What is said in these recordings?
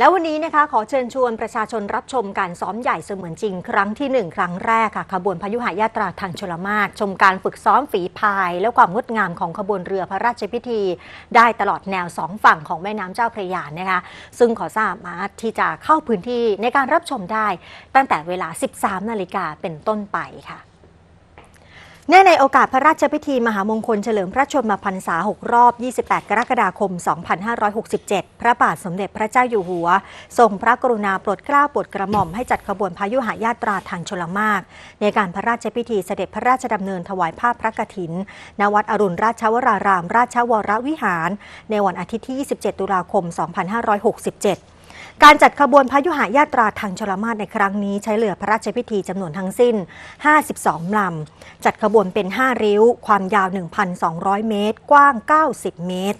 แล้ววันนี้นะคะขอเชิญชวนประชาชนรับชมการซ้อมใหญ่เสมือนจริง ครั้งที่ 1 ครั้งแรกค่ะขบวนพยุหายาตราทางชลมารชมการฝึกซ้อมฝีพาย และความงดงามของขบวนเรือพระราชพิธี ได้ตลอดแนวสองฝั่งของแม่น้ำเจ้าพระยานะคะซึ่งขอสามารถที่จะเข้าพื้นที่ในการรับชมได้ ตั้งแต่เวลา 13 นาฬิกาเป็นต้นไปค่ะ เนื่องในโอกาสพระราชพิธีมหามงคลเฉลิมพระชนมพรรษา 6 รอบ 28 กรกฎาคม 2567 พระบาทสมเด็จพระเจ้าอยู่หัว ทรงพระกรุณาโปรดเกล้าโปรดกระหม่อมให้จัดขบวนพายุหายาตราทางชลมารในการพระราชพิธีเสด็จพระราชดำเนินถวายผ้าพระกฐิน ณ วัดอรุณราชวราราม ราชวรวิหาร ในวันอาทิตย์ที่ 27 ตุลาคม 2567 การจัดขบวนพายุหายาตราทางชลมาศในครั้งนี้ใช้เรือพระราชพิธีจำนวนทั้งสิ้น 52 ลำ จัดขบวนเป็น 5 ริ้ว ความยาว 1,200 เมตร กว้าง 90 เมตร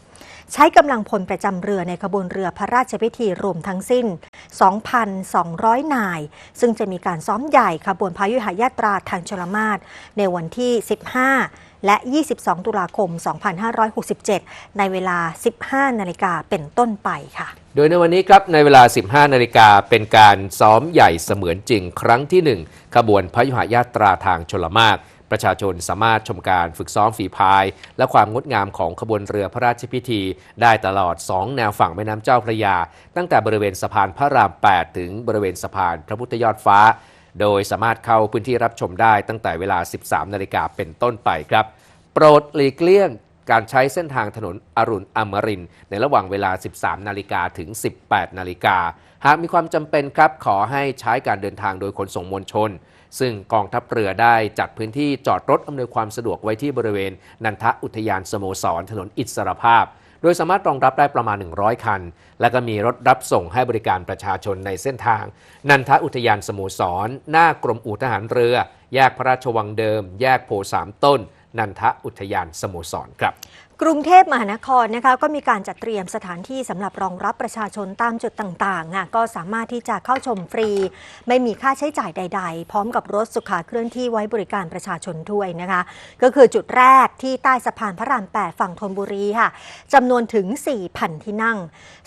ใช้กำลังพลประจำเรือในขบวนเรือพระราชพิธีรวมทั้งสิ้น 2,200 นาย ซึ่งจะมีการซ้อมใหญ่ขบวนพายุหายาตราทางชลมาศในวันที่ 15 และ 22 ตุลาคม 2567 ในเวลา 15 นาฬิกาเป็นต้นไปค่ะ โดยในวันนี้ครับในเวลา 15 นาฬิกาเป็นการซ้อมใหญ่เสมือนจริงครั้งที่ 1 ขบวนพยุหายาตราทางชลมาร ประชาชนสามารถชมการฝึกซ้อมฝีพาย และความงดงามของขบวนเรือพระราชพิธี ได้ตลอด 2 แนวฝั่งแม่น้ำเจ้าพระยา ตั้งแต่บริเวณสะพานพระราม 8 ถึงบริเวณสะพานพระพุทธยอดฟ้า โดยสามารถเข้าพื้นที่รับชมได้ตั้งแต่เวลา 13 นาฬิกาเป็นต้นไปครับ โปรดหลีกเลี่ยง การใช้เส้นทางถนนอรุณอมรินในระหว่างเวลา 13 นาฬิกาถึง 18 นาฬิกา หากมีความจำเป็นครับขอให้ใช้การเดินทางโดยขนส่งมวลชน ซึ่งกองทัพเรือได้จัดพื้นที่จอดรถอำนวยความสะดวกไว้ที่บริเวณ นันทอุทยานสโมสรถนนอิสรภาพโดยสามารถรองรับได้ประมาณ 100 คัน และก็มีรถรับส่งให้บริการประชาชนในเส้นทาง นันทอุทยานสโมสร หน้ากรมอู่ทหารเรือ แยกพระราชวังเดิม แยกโพสามต้น นันทอุทยานสโมสรครับ กรุงเทพมหานครนะคะก็มีการจัดเตรียมสถานที่สำหรับรองรับประชาชนตามจุดต่างๆอะก็สามารถที่จะเข้าชมฟรี ไม่มีค่าใช้จ่ายใด ๆ พร้อมกับรถสุขาเคลื่อนที่ไว้บริการประชาชนด้วยนะคะ ก็คือจุดแรกที่ใต้สะพานพระราม 8 ฝั่งธนบุรีค่ะจำนวนถึง 4,000 ที่นั่ง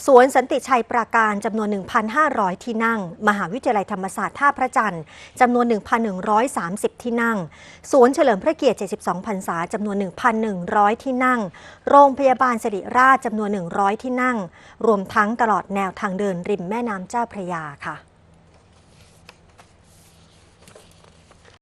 สวนสันติชัยปราการจำนวน 1,500 ที่นั่ง มหาวิทยาลัยธรรมศาสตร์ท่าพระจันทร์จำนวน 1,130 ที่นั่งสวนเฉลิมพระเกียรติ 72พรรษาจำนวน 1,100 ที่นั่งโรงพยาบาลสิริราชจำนวน 100 ที่นั่ง รวมทั้งตลอดแนวทางเดินริมแม่น้ำเจ้าพระยาค่ะ